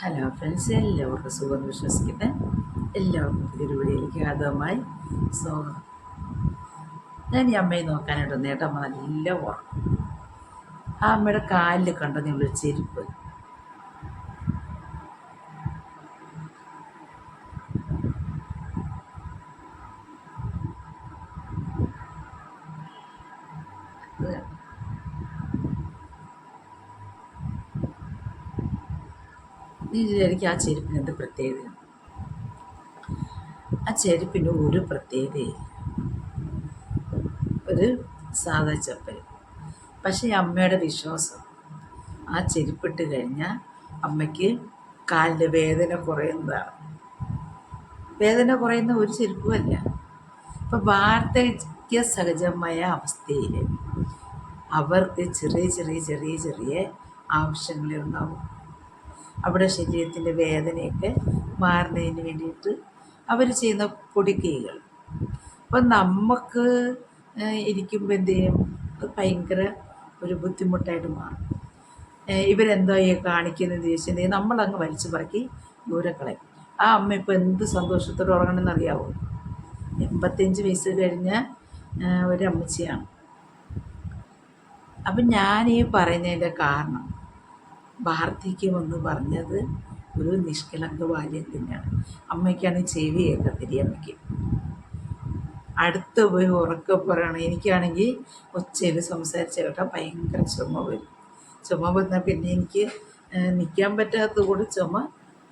Hello friends എല്ലാവർക്കും സുഖം വിശ്വസിക്കട്ടെ. എല്ലാവർക്കും പുതിയൊരു വീഡിയോയിലേക്ക് ആദ്യമായി സ്വാഗതം ഞാൻ ഈ അമ്മയെ നോക്കാനായിട്ട് നേട്ടം അമ്മ നല്ല ഉറക്കം. ആ അമ്മയുടെ കാലിൽ കണ്ട? നിങ്ങളൊരു ചെരുപ്പ്. അത് നീ വിചാരിക്കും ആ ചെരുപ്പിന് എന്ത് പ്രത്യേകത? ആ ചെരുപ്പിന് ഒരു പ്രത്യേകതയില്ല. ഒരു സാധാ ചപ്പൽ പക്ഷേ അമ്മയുടെ വിശ്വാസം ആ ചെരുപ്പിട്ട് കഴിഞ്ഞാൽ അമ്മയ്ക്ക് കാലിന്റെ വേദന കുറയുന്നതാണ് വേദന കുറയുന്ന ഒരു ചെരുപ്പുമല്ല ഇപ്പം വാർദ്ധക്യ സഹജമായ അവസ്ഥയിൽ അവർക്ക് ചെറിയ ചെറിയ ചെറിയ ചെറിയ ആവശ്യങ്ങളേ ഉണ്ടാവും. അവിടെ ശരീരത്തിന്റെ വേദനയൊക്കെ മാറുന്നതിന് വേണ്ടിയിട്ട് അവർ ചെയ്യുന്ന പൊടിക്കൈകൾ അപ്പം നമുക്ക് ഇരിക്കുമ്പോൾ എന്ത് ചെയ്യും? ഭയങ്കര ഒരു ബുദ്ധിമുട്ടായിട്ട് മാറും. ഇവരെന്തോ ഈ കാണിക്കുന്നതെന്ന് ചോദിച്ചിട്ടുണ്ടെങ്കിൽ നമ്മളങ്ങ് വലിച്ചു പറക്കി ദൂരെ കളയും. ആ അമ്മ ഇപ്പോൾ എന്ത് സന്തോഷത്തോടെ ഉറങ്ങണമെന്ന് അറിയാവോ? എൺപത്തഞ്ച് വയസ്സ് കഴിഞ്ഞ ഒരു അമ്മച്ചിയാണ് അപ്പം ഞാൻ പറയുന്നതിന്റെ കാരണം വാർദ്ധക്യമെന്ന് പറഞ്ഞത് ഒരു നിഷ്കളങ്ക ബാല്യത്തിനാണ്. അമ്മയ്ക്കാണ് ചെവി കേൾക്കത്തില്ല അമ്മയ്ക്ക്. അടുത്ത് പോയി ഉറക്കെ പറയണം. എനിക്കാണെങ്കിൽ ഒച്ചയിൽ സംസാരിച്ച കേട്ടാൽ ഭയങ്കര ചുമ വരും. ചുമ വന്നാൽ പിന്നെ എനിക്ക് നിൽക്കാൻ പറ്റാത്ത കൂടെ ചുമ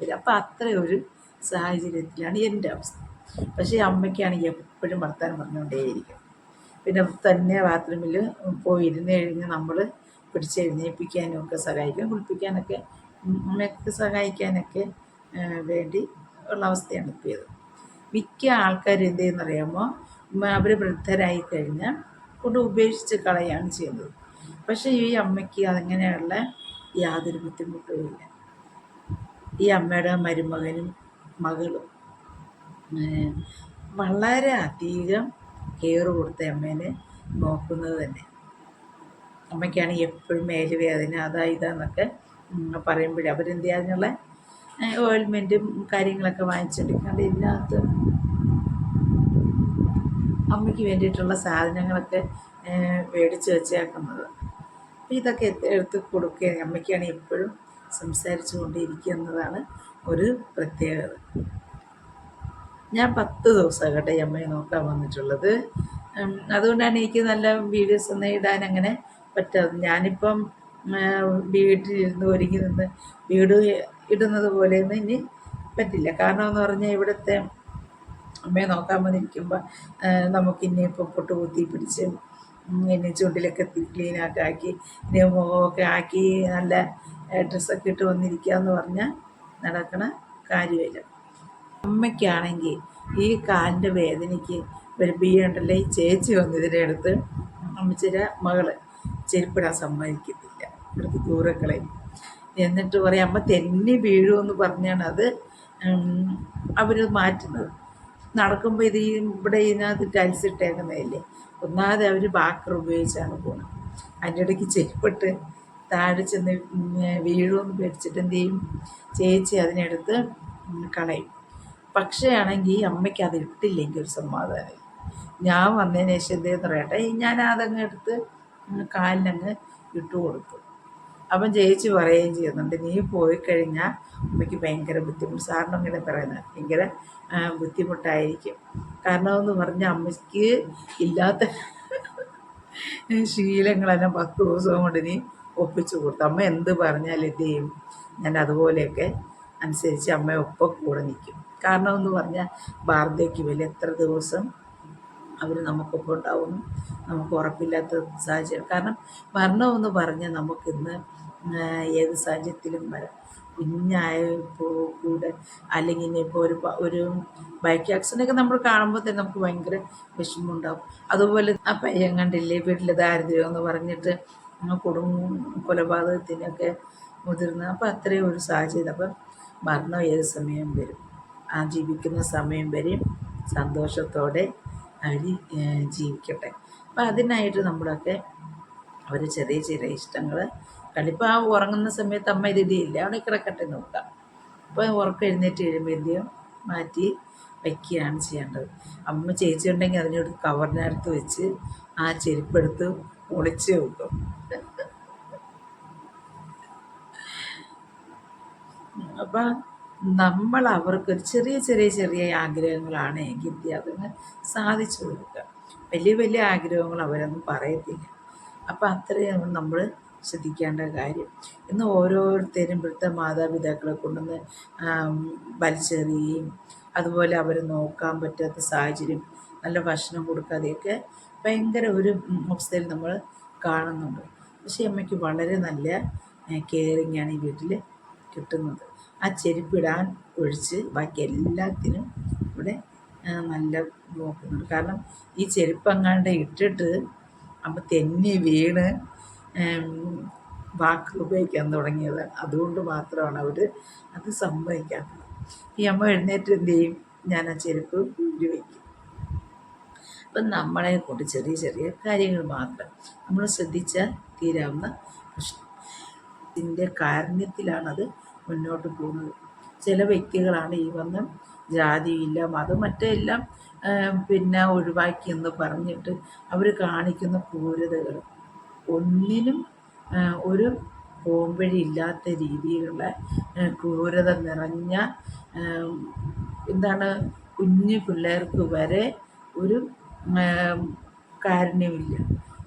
വരും. അപ്പം അത്ര ഒരു സാഹചര്യത്തിലാണ് എന്റെ അവസ്ഥ. പക്ഷേ അമ്മയ്ക്കാണെങ്കിൽ എപ്പോഴും വർത്താനം പറഞ്ഞുകൊണ്ടേയിരിക്കും. പിന്നെ തന്നെ ബാത്റൂമിൽ പോയി ഇരുന്ന് കഴിഞ്ഞ് നമ്മൾ പിടിച്ച് എഴുന്നേൽപ്പിക്കാനും ഒക്കെ സഹായിക്കും കുളിപ്പിക്കാനൊക്കെ അമ്മയ്ക്ക് സഹായിക്കാനൊക്കെ വേണ്ടി ഉള്ള അവസ്ഥയാണ് എത്തിയത് മിക്ക ആൾക്കാർ എന്ത് ചെയ്യുന്നറിയാമോ? അവർ വൃദ്ധരായി കഴിഞ്ഞാൽ കൊണ്ട് ഉപേക്ഷിച്ച് കളയാണ് ചെയ്യുന്നത്. പക്ഷേ ഈ അമ്മയ്ക്ക് അതങ്ങനെയുള്ള യാതൊരു ബുദ്ധിമുട്ടുമില്ല ഈ അമ്മയുടെ മരുമകനും മകളും വളരെ അധികം കെയർ കൊടുത്ത അമ്മേനെ നോക്കുന്നത് തന്നെ. അമ്മയ്ക്കാണ് എപ്പോഴും മേലുവേദന അതാ ഇതാന്നൊക്കെ പറയുമ്പോഴേ അവരെന്ത് അതിനുള്ള ഓയിൽമെന്റും കാര്യങ്ങളൊക്കെ വാങ്ങിച്ചെടുക്കാണ്ട് ഇതിനകത്ത് അമ്മയ്ക്ക് വേണ്ടിയിട്ടുള്ള സാധനങ്ങളൊക്കെ മേടിച്ച് വെച്ചേക്കുന്നത്. അപ്പോൾ ഇതൊക്കെ എടുത്ത് കൊടുക്കുകയാണ്. അമ്മയ്ക്കാണ് എപ്പോഴും സംസാരിച്ചു കൊണ്ടിരിക്കുക എന്നതാണ് ഒരു പ്രത്യേകത. ഞാൻ പത്ത് ദിവസം കേട്ടോ ഈ അമ്മയെ നോക്കാൻ വന്നിട്ടുള്ളത്. അതുകൊണ്ടാണ് എനിക്ക് നല്ല വീഡിയോസ് ഒന്നും ഇടാൻ അങ്ങനെ പറ്റാത്തത് ഞാനിപ്പം വീട്ടിലിരുന്ന് ഒരുങ്ങി നിന്ന് വീട് ഇടുന്നത് പോലെയൊന്നും ഇനി പറ്റില്ല. കാരണം എന്ന് പറഞ്ഞാൽ ഇവിടുത്തെ അമ്മയെ നോക്കാൻ വന്നിരിക്കുമ്പോൾ നമുക്കിനി ഇനിയിപ്പോൾ പൊട്ട് കുത്തി പിടിച്ച് ഇനി ചുണ്ടിലൊക്കെ ക്ലീനാക്കി ആക്കി ഇനി മുഖമൊക്കെ ആക്കി നല്ല ഡ്രസ്സൊക്കെ ഇട്ട് വന്നിരിക്കുക എന്ന് പറഞ്ഞാൽ നടക്കണ കാര്യമില്ല. അമ്മയ്ക്കാണെങ്കിൽ ഈ കാലിന്റെ വേദനയ്ക്ക് ഒരു വരുമ്പോണ്ടല്ലോ ഈ ചേച്ചി വന്നതിന്റെ അടുത്ത് അമ്മച്ചിയുടെ മകൾ. ചെരുപ്പിടാൻ സമ്മതിക്കത്തില്ല. എടുത്ത് ദൂരെ കളയും എന്നിട്ട് പറയും അമ്മ തെന്നി വീഴുമെന്ന് പറഞ്ഞാണ് അത് അവർ മാറ്റുന്നത്. നടക്കുമ്പോൾ ഇത് ഇവിടെ ഇതിനകത്ത് ടൈൽസ് ഇട്ടേക്കുന്നതല്ലേ ഒന്നാമത് അവർ ബാക്കർ ഉപയോഗിച്ചാണ് പോകുന്നത് അതിന്റെ ഇടയ്ക്ക് ചെരുപ്പിട്ട് താഴെ ചെന്ന് വീഴുമെന്ന് പേടിച്ചിട്ട് എന്ത് ചെയ്യും? ചേച്ചി അതിനെടുത്ത് കളയും. പക്ഷേ ആണെങ്കിൽ അമ്മയ്ക്ക് അത് ഇട്ടില്ലെങ്കിൽ ഒരു സമാധാനം ഞാൻ വന്നതിന് ശേഷം എന്തേന്ന് പറയട്ടെ ഞാൻ അതങ്ങ് എടുത്ത് അങ്ങ് കാലിനങ്ങ് ഇട്ട് കൊടുത്തു. അപ്പം ചേച്ചി പറയുകയും ചെയ്യുന്നുണ്ട് നീ പോയി കഴിഞ്ഞാൽ അമ്മയ്ക്ക് ഭയങ്കര ബുദ്ധിമുട്ട്. സാറിന് ഇങ്ങനെ പറയുന്നത് ഭയങ്കര ബുദ്ധിമുട്ടായിരിക്കും. കാരണം എന്ന് പറഞ്ഞാൽ അമ്മയ്ക്ക് ഇല്ലാത്ത ശീലങ്ങളെല്ലാം പത്ത് ദിവസം കൊണ്ട് നീ ഒപ്പിച്ചു കൊടുത്തു. അമ്മ എന്ത് പറഞ്ഞാലും ഇത് ചെയ്യും. ഞാൻ അതുപോലെയൊക്കെ അനുസരിച്ച് അമ്മ ഒപ്പം കൂടെ നിൽക്കും. കാരണം എന്ന് പറഞ്ഞാൽ വാർദ്ധക്യമില്ല എത്ര ദിവസം അവർ നമുക്കൊപ്പം ഉണ്ടാവുന്നു. നമുക്ക് ഉറപ്പില്ലാത്ത സാഹചര്യം. കാരണം മരണമെന്ന് പറഞ്ഞാൽ നമുക്കിന്ന് ഏത് സാഹചര്യത്തിലും വരാം. കുഞ്ഞായപ്പോൾ കൂടെ അല്ലെങ്കിൽ ഇനിയിപ്പോൾ ഒരു ഒരു ബൈക്ക് ആക്സിഡന്റ് ഒക്കെ നമ്മൾ കാണുമ്പോൾ തന്നെ നമുക്ക് ഭയങ്കര വിഷമമുണ്ടാവും. അതുപോലെ ആ പയ്യൻ കണ്ടില്ലേ വീട്ടിൽ ദാരിദ്ര്യം എന്ന് പറഞ്ഞിട്ട് കുടും കൊലപാതകത്തിനൊക്കെ മുതിർന്ന അപ്പോൾ അത്രയും ഒരു സാഹചര്യം. അപ്പം മരണം ഏത് സമയം വരും? ആ ജീവിക്കുന്ന സമയം വരെയും സന്തോഷത്തോടെ അവർ ജീവിക്കട്ടെ. അപ്പം അതിനായിട്ട് നമ്മളൊക്കെ അവർ ചെറിയ ചെറിയ ഇഷ്ടങ്ങൾ കളിപ്പോൾ ആ ഉറങ്ങുന്ന സമയത്ത് അമ്മ ഇത് ഇടിയില്ല. അവിടെ കിടക്കട്ടെ നോക്കാം അപ്പോൾ ഉറക്കം എഴുന്നേറ്റ് മാറ്റി വയ്ക്കുകയാണ് ചെയ്യേണ്ടത്. അമ്മ ചേച്ചിയുണ്ടെങ്കിൽ അതിനോട് കവറിനകത്ത് വെച്ച് ആ ചെരുപ്പെടുത്ത് ഒളിച്ച് വെക്കും. അപ്പം നമ്മൾ അവർക്ക് ചെറിയ ചെറിയ ചെറിയ ആഗ്രഹങ്ങളാണ് എങ്കിൽ അതിന് സാധിച്ചു കൊടുക്കുക. വലിയ വലിയ ആഗ്രഹങ്ങൾ അവരൊന്നും പറയത്തില്ല. അപ്പം അത്രയും നമ്മൾ ശ്രദ്ധിക്കേണ്ട കാര്യം. ഇന്ന് ഓരോരുത്തരും ഇവിടുത്തെ മാതാപിതാക്കളെ കൊണ്ടുവന്ന് വലിച്ചെറിയുകയും അതുപോലെ അവരെ നോക്കാൻ പറ്റാത്ത സാഹചര്യം നല്ല ഭക്ഷണം കൊടുക്കാതെയൊക്കെ ഭയങ്കര ഒരു അവസ്ഥയിൽ നമ്മൾ കാണുന്നുണ്ട്. പക്ഷേ അമ്മയ്ക്ക് വളരെ നല്ല കെയറിങ് ആണ് ഈ വീട്ടിൽ കിട്ടുന്നത്. ആ ചെരുപ്പിടാൻ ഒഴിച്ച് ബാക്കി എല്ലാത്തിനും ഇവിടെ നല്ല നോക്കുന്നുണ്ട്. കാരണം ഈ ചെരുപ്പങ്ങാണ്ട് ഇട്ടിട്ട് അപ്പം തെന്നി വീണ് വാക്ക് ഉപയോഗിക്കാൻ തുടങ്ങിയത്. അതുകൊണ്ട് മാത്രമാണ് അവർ അത് സമ്മതിക്കാത്തത്. ഈ അമ്മ എഴുന്നേറ്റ് എന്ത് ചെയ്യും? ഞാൻ ആ ചെരുപ്പ് ഊരി വയ്ക്കും അപ്പം നമ്മളെ കൊണ്ട് ചെറിയ ചെറിയ കാര്യങ്ങൾ മാത്രം നമ്മൾ ശ്രദ്ധിച്ചാൽ തീരാവുന്ന പ്രശ്നം. ഇതിന്റെ കാരുണ്യത്തിലാണത് മുന്നോട്ട് പോകുന്നത്. ചില വ്യക്തികളാണ് ഈ വന്ന് ജാതിയില്ല മതം മറ്റെല്ലാം പിന്നെ ഒഴിവാക്കി എന്ന് പറഞ്ഞിട്ട് അവർ കാണിക്കുന്ന ക്രൂരതകൾ ഒന്നിനും ഒരു പോംവഴി ഇല്ലാത്ത രീതിയിലുള്ള ക്രൂരത നിറഞ്ഞ എന്താണ് കുഞ്ഞു പിള്ളേർക്ക് വരെ ഒരു കാരുണ്യമില്ല.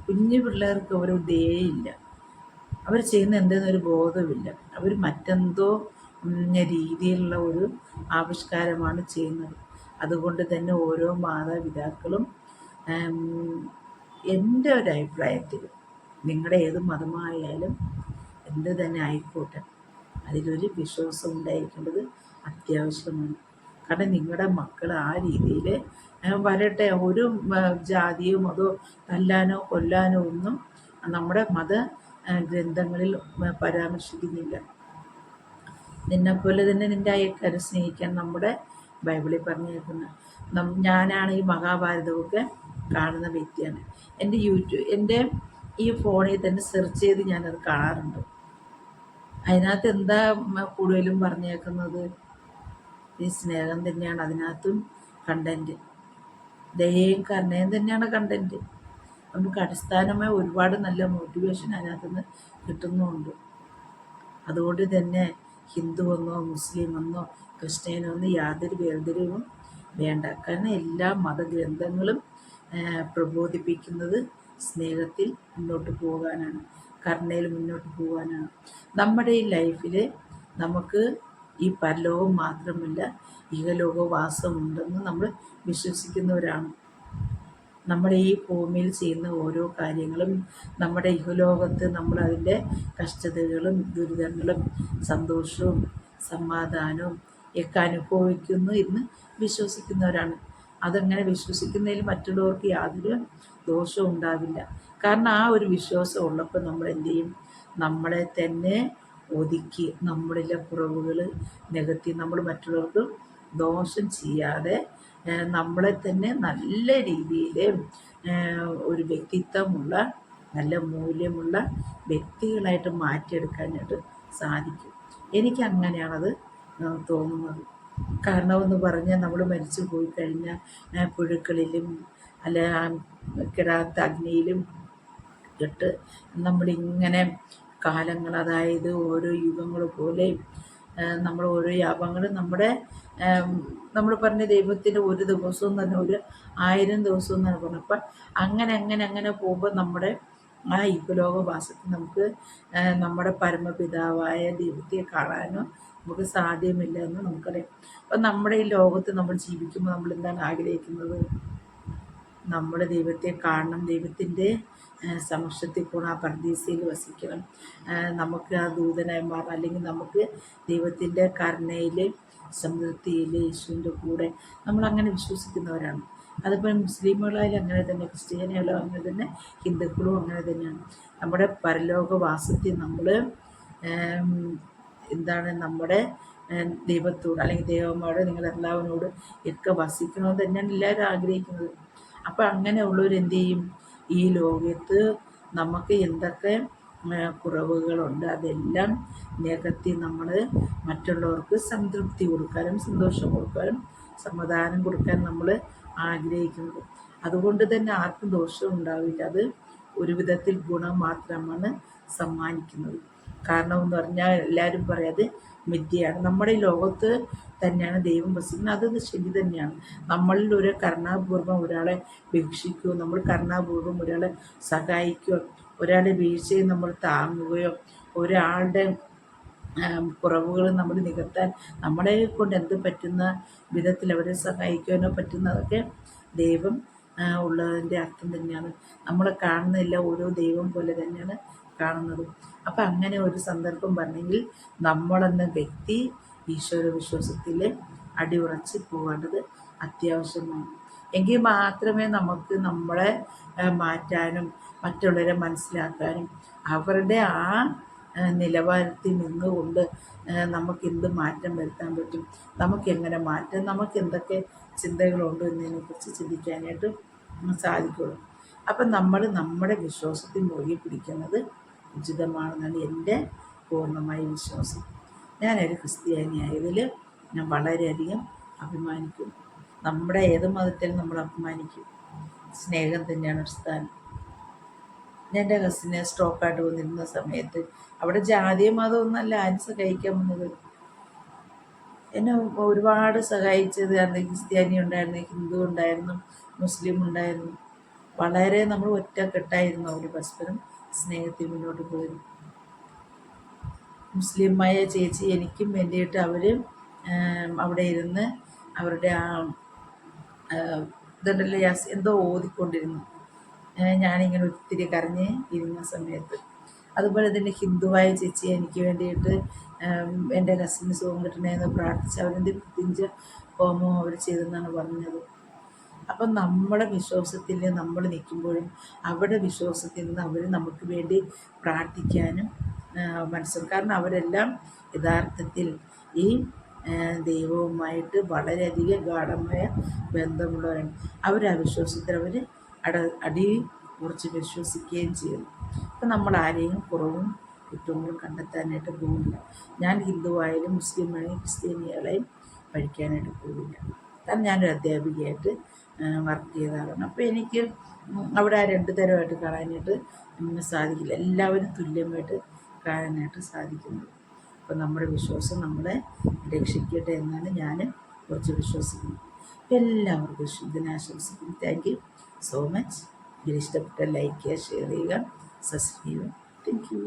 കുഞ്ഞു പിള്ളേർക്ക് ഒരു ദയയില്ല. അവർ ചെയ്യുന്ന എന്തെന്നൊരു ബോധമില്ല. അവർ മറ്റെന്തോ രീതിയിലുള്ള ഒരു ആവിഷ്കാരമാണ് ചെയ്യുന്നത്. അതുകൊണ്ട് തന്നെ ഓരോ മാതാപിതാക്കളും എന്റെ ഒരു അഭിപ്രായത്തിൽ നിങ്ങളുടെ ഏത് മതമായാലും എന്ത് തന്നെ ആയിക്കോട്ടെ അതിലൊരു വിശ്വാസം ഉണ്ടായിരിക്കേണ്ടത് അത്യാവശ്യമാണ്. കാരണം നിങ്ങളുടെ മക്കൾ ആ രീതിയിൽ വരട്ടെ ഒരു ജാതിയോ അതോ തല്ലാനോ കൊല്ലാനോ ഒന്നും നമ്മുടെ മത ഗ്രന്ഥങ്ങളിൽ പരാമർശിക്കുന്നില്ല. നിന്നെപ്പോലെ തന്നെ നിന്റെ അയക്കാരെ സ്നേഹിക്കാൻ നമ്മുടെ ബൈബിളിൽ പറഞ്ഞേക്കുന്ന. ഞാനാണ് ഈ മഹാഭാരതമൊക്കെ കാണുന്ന വ്യക്തിയാണ്. എന്റെ യൂട്യൂബ് എന്റെ ഈ ഫോണിൽ തന്നെ സെർച്ച് ചെയ്ത് ഞാനത് കാണാറുണ്ട്. അതിനകത്ത് എന്താ കൂടുതലും പറഞ്ഞേക്കുന്നത്? ഈ സ്നേഹം തന്നെയാണ് അതിനകത്തും കണ്ടന്റ് ദയയും കരുണയും തന്നെയാണ് കണ്ടന്റ് നമുക്ക് അടിസ്ഥാനമായി ഒരുപാട് നല്ല മോട്ടിവേഷൻ അതിനകത്തുനിന്ന് കിട്ടുന്നുമുണ്ട് അതുകൊണ്ട് തന്നെ ഹിന്ദു എന്നോ മുസ്ലിം എന്നോ ക്രിസ്ത്യാനോ എന്നോ യാതൊരു വേർതിരിവും വേണ്ട. കാരണം എല്ലാ മതഗ്രന്ഥങ്ങളും പ്രബോധിപ്പിക്കുന്നത് സ്നേഹത്തിൽ മുന്നോട്ട് പോകാനാണ് കരുണയിൽ മുന്നോട്ട് പോകാനാണ്. നമ്മുടെ ഈ ലൈഫിൽ നമുക്ക് ഈ പരലോകം മാത്രമല്ല ഇഹലോകവാസമുണ്ടെന്ന് നമ്മൾ വിശ്വസിക്കുന്നവരാണ്. നമ്മുടെ ഈ ഭൂമിയിൽ ചെയ്യുന്ന ഓരോ കാര്യങ്ങളും നമ്മുടെ ഇഹലോകത്ത് നമ്മളതിന്റെ കഷ്ടതകളും ദുരിതങ്ങളും സന്തോഷവും സമാധാനവും ഒക്കെ അനുഭവിക്കുന്നു എന്ന് വിശ്വസിക്കുന്നവരാണ്. അതങ്ങനെ വിശ്വസിക്കുന്നതിൽ മറ്റുള്ളവർക്ക് യാതൊരു ദോഷവും ഉണ്ടാവില്ല. കാരണം ആ ഒരു വിശ്വാസം ഉള്ളപ്പോൾ നമ്മൾ എന്തു ചെയ്യും? നമ്മളെ തന്നെ ഒതുക്കി നമ്മളിലെ കുറവുകൾ നികത്തി നമ്മൾ മറ്റുള്ളവർക്ക് ദോഷം ചെയ്യാതെ നമ്മളെ തന്നെ നല്ല രീതിയിൽ ഒരു വ്യക്തിത്വമുള്ള നല്ല മൂല്യമുള്ള വ്യക്തികളായിട്ട് മാറ്റിയെടുക്കാനായിട്ട് സാധിക്കും. എനിക്ക് അങ്ങനെയാണത് തോന്നുന്നത്. കാരണമെന്ന് പറഞ്ഞാൽ നമ്മൾ മരിച്ചു പോയി കഴിഞ്ഞാൽ പുഴുക്കളിലും അല്ല കിടാത്ത അഗ്നിയിലും ഇട്ട് നമ്മളിങ്ങനെ കാലങ്ങൾ അതായത് ഓരോ യുഗങ്ങൾ പോലെ നമ്മൾ ഓരോ യാപങ്ങളും നമ്മുടെ നമ്മൾ പറഞ്ഞ ദൈവത്തിന്റെ ഒരു ദിവസവും തന്നെ ഒരു ആയിരം ദിവസം എന്നാണ് പറഞ്ഞത് അപ്പം അങ്ങനെ അങ്ങനെ അങ്ങനെ പോകുമ്പോൾ നമ്മുടെ ആ ഇഹലോകവാസത്തിൽ നമുക്ക് നമ്മുടെ പരമപിതാവായ ദൈവത്തെ കാണാനോ നമുക്ക് സാധ്യമില്ല എന്ന് നമുക്കറിയാം. അപ്പം നമ്മുടെ ഈ ലോകത്ത് നമ്മൾ ജീവിക്കുമ്പോൾ നമ്മൾ എന്താണ് ആഗ്രഹിക്കുന്നത്? നമ്മുടെ ദൈവത്തെ കാണണം ദൈവത്തിന്റെ സമക്ഷത്തിൽ പോകണം ആ പർദീസയിൽ വസിക്കണം. നമുക്ക് ആ ദൂതനായി അല്ലെങ്കിൽ നമുക്ക് ദൈവത്തിന്റെ കരുണയിൽ സമൃദ്ധിയിൽ യേശുവിന്റെ കൂടെ നമ്മളങ്ങനെ വിശ്വസിക്കുന്നവരാണ്. അതിപ്പോൾ മുസ്ലിമുകളായാലും അങ്ങനെ തന്നെ ക്രിസ്ത്യാനികളും അങ്ങനെ തന്നെ ഹിന്ദുക്കളും അങ്ങനെ തന്നെയാണ്. നമ്മുടെ പരലോകവാസത്തിൽ നമ്മൾ എന്താണ് നമ്മുടെ ദൈവത്തോട് അല്ലെങ്കിൽ ദൈവമ്മയോട് നിങ്ങൾ ഒക്കെ വസിക്കണമെന്ന് തന്നെയാണ് എല്ലാവരും ആഗ്രഹിക്കുന്നത്. അപ്പോൾ അങ്ങനെയുള്ളവർ എന്ത് ചെയ്യും? ഈ ലോകത്ത് നമുക്ക് എന്തൊക്കെ കുറവുകളുണ്ട് അതെല്ലാം നികത്തി നമ്മൾ മറ്റുള്ളവർക്ക് സംതൃപ്തി കൊടുക്കാനും സന്തോഷം കൊടുക്കാനും സമാധാനം കൊടുക്കാൻ നമ്മൾ ആഗ്രഹിക്കുന്നത് അതുകൊണ്ട് തന്നെ ആർക്കും ദോഷം ഉണ്ടാവില്ല. അത് ഒരു വിധത്തിൽ ഗുണം മാത്രമാണ് സമ്മാനിക്കുന്നത്. കാരണം എന്ന് പറഞ്ഞാൽ എല്ലാവരും പറയാതെ മിഥ്യയാണ്. നമ്മുടെ ഈ ലോകത്ത് തന്നെയാണ് ദൈവം വസിക്കുന്നത് അതൊന്ന് ശരി തന്നെയാണ്. നമ്മളിൽ ഒരു കരുണാപൂർവം ഒരാളെ വീക്ഷിക്കുകയോ നമ്മൾ കരുണാപൂർവം ഒരാളെ സഹായിക്കുകയോ ഒരാളുടെ വീഴ്ചയെ നമ്മൾ താങ്ങുകയോ ഒരാളുടെ കുറവുകൾ നമ്മൾ നികത്താൻ നമ്മളെ കൊണ്ട് എന്ത് പറ്റുന്ന വിധത്തിൽ അവരെ സഹായിക്കാനോ പറ്റുന്നതൊക്കെ ദൈവം ഉള്ളതിന്റെ അർത്ഥം തന്നെയാണ്. നമ്മളെ കാണുന്നില്ല ഓരോ ദൈവം പോലെ തന്നെയാണ് കാണുന്നത്. അപ്പം അങ്ങനെ ഒരു സന്ദർഭം പറഞ്ഞെങ്കിൽ നമ്മളെന്ന വ്യക്തി ഈശ്വര വിശ്വാസത്തിൽ അടിയുറച്ച് പോകേണ്ടത് അത്യാവശ്യമാണ്. എങ്കിൽ മാത്രമേ നമുക്ക് നമ്മളെ മാറ്റാനും മറ്റുള്ളവരെ മനസ്സിലാക്കാനും അവരുടെ ആ നിലവാരത്തിൽ നിന്നുകൊണ്ട് നമുക്ക് എന്ത് മാറ്റം വരുത്താൻ പറ്റും നമുക്ക് എങ്ങനെ മാറ്റം നമുക്ക് എന്തൊക്കെ ചിന്തകളുണ്ട് എന്നതിനെക്കുറിച്ച് ചിന്തിക്കാനായിട്ട് സാധിക്കുള്ളൂ. അപ്പം നമ്മൾ നമ്മുടെ വിശ്വാസത്തിൽ മുറുകെ പിടിക്കുന്നത് ഉചിതമാണെന്നാണ് എന്റെ പൂർണമായ വിശ്വാസം. ഞാനൊരു ക്രിസ്ത്യാനിയായതിൽ ഞാൻ വളരെയധികം അഭിമാനിക്കും. നമ്മുടെ ഏത് മതത്തിലും നമ്മൾ അഭിമാനിക്കും. സ്നേഹം തന്നെയാണ് ഒരു സ്ഥാനം. എന്റെ കസിനെ സ്ട്രോക്കായിട്ട് വന്നിരുന്ന സമയത്ത് അവിടെ ജാതിയും മതമൊന്നല്ല ആരും സഹായിക്കാൻ വന്നത്. എന്നെ ഒരുപാട് സഹായിച്ചത് അന്ന് ക്രിസ്ത്യാനി ഉണ്ടായിരുന്നു ഹിന്ദു ഉണ്ടായിരുന്നു മുസ്ലിം ഉണ്ടായിരുന്നു. വളരെ നമ്മൾ ഒറ്റക്കെട്ടായിരുന്നു അവർ പരസ്പരം സ്നേഹത്തിൽ മുന്നോട്ട് പോയിരുന്നു മുസ്ലിമായ ചേച്ചി എനിക്കും വേണ്ടിയിട്ട് അവർ അവിടെ ഇരുന്ന് അവരുടെ ആ ഇതുണ്ടല്ലോ യാസ് എന്തോ ഓതിക്കൊണ്ടിരുന്നു. ഞാനിങ്ങനെ ഒത്തിരി കരഞ്ഞ് ഇരുന്ന സമയത്ത്. അതുപോലെ തന്നെ ഹിന്ദുവായ ചേച്ചി എനിക്ക് വേണ്ടിയിട്ട് എന്റെ കസിന് സുഖം കിട്ടണേന്ന് പ്രാർത്ഥിച്ച് അവരെന്ത് പിഞ്ച ഹോമോ അവർ ചെയ്തെന്നാണ് പറഞ്ഞത്. അപ്പം നമ്മുടെ വിശ്വാസത്തിൽ നമ്മൾ നിൽക്കുമ്പോഴും അവരുടെ വിശ്വാസത്തിൽ നിന്ന് അവർ നമുക്ക് വേണ്ടി പ്രാർത്ഥിക്കാനും മനസ്സിലാക്കും കാരണം അവരെല്ലാം യഥാർത്ഥത്തിൽ ഈ ദൈവവുമായിട്ട് വളരെയധികം ഗാഠമായ ബന്ധമുള്ളവരാണ്. അവർ ആ അവർ അട അടി കുറച്ച് വിശ്വസിക്കുകയും ചെയ്യുന്നു അപ്പം നമ്മൾ ആരെയും കുറവും കുറ്റങ്ങളും കണ്ടെത്താനായിട്ട് പോകില്ല ഞാൻ ഹിന്ദുവായാലും മുസ്ലിം ആയാലും ക്രിസ്ത്യാനികളെയും പഠിക്കാനായിട്ട് പോകില്ല കാരണം ഞാനൊരു അധ്യാപികയായിട്ട് വർക്ക് ചെയ്തതാണ്. അപ്പോൾ എനിക്ക് അവിടെ ആ രണ്ട് തരമായിട്ട് കാണാനായിട്ട് സാധിക്കില്ല. എല്ലാവരും തുല്യമായിട്ട് കാണാനായിട്ട് സാധിക്കുന്നത് അപ്പം നമ്മുടെ വിശ്വാസം നമ്മളെ രക്ഷിക്കട്ടെ എന്നാണ് ഞാൻ കുറച്ച് വിശ്വസിക്കുന്നത് എല്ലാവർക്കും ശുദ്ധനാശംസിക്കുന്നു താങ്ക് യു സോ മച്ച് ഇതിൽ ഇഷ്ടപ്പെട്ട ലൈക്ക് ചെയ്യുക ഷെയർ ചെയ്യുക. Subscribe thank you